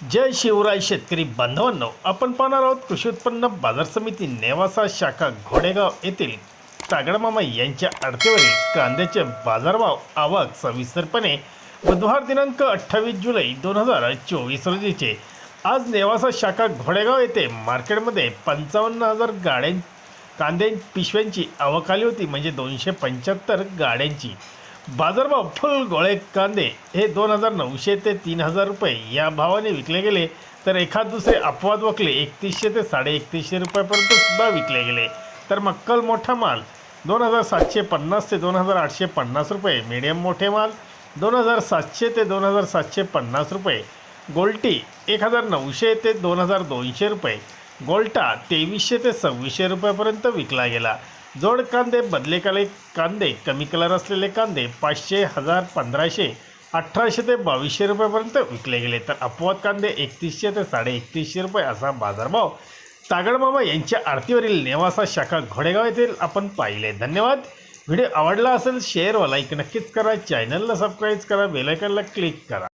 जय शिवराय शेतकरी बांधवांनो आपण पाहणार आहोत कृषी उत्पन्न बाजार समिती नेवासा शाखा घोडेगाव येथील तागडमामा यांच्या आडतीवरील कांद्याचे बाजारभाव आवक सविस्तरपणे. बुधवार दिनांक अठ्ठावीस जुलै दोन हजार चोवीस रोजीचे. आज नेवासा शाखा घोडेगाव येथे मार्केटमध्ये पंचावन्न हजार गाड्यां कांद्यां पिशव्यांची आवक आली होती म्हणजे दोनशे पंच्याहत्तर गाड्यांची. बाजारभाव फुल गोळे कांदे हे दोन हजार नऊशे ते तीन हजार रुपये या भावाने विकले गेले. तर एखाद दुसरे अपवाद वकले एकतीसशे ते साडे एकतीसशे रुपयापर्यंत सुद्धा विकले गेले. तर मक्कल मोठा माल दोन हजार सातशे पन्नास ते दोन हजार आठशे पन्नास रुपये मीडियम मोठे माल दोन हजार सातशे ते दोन हजार सातशे पन्नास रुपये गोल्टी एक हजार नऊशे ते दोन हजार दोनशे रुपये गोल्टा तेवीसशे ते सव्वीसशे रुपयापर्यंत विकला गेला. जोड कांदे बदले काले कांदे कमी कलर असलेले कांदे पाचशे हजार पंधराशे अठराशे ते बावीसशे रुपयापर्यंत विकले गेले. तर अपवाद कांदे एकतीसशे ते साडे एकतीसशे रुपये असा बाजारभाव तागडबाबा यांच्या आरतीवरील नेवासा शाखा घोडेगाव येथील आपण पाहिले. धन्यवाद. व्हिडिओ आवडला असेल शेअर व लाईक नक्कीच करा. चॅनलला सबस्क्राईब करा बेलायकनला क्लिक करा.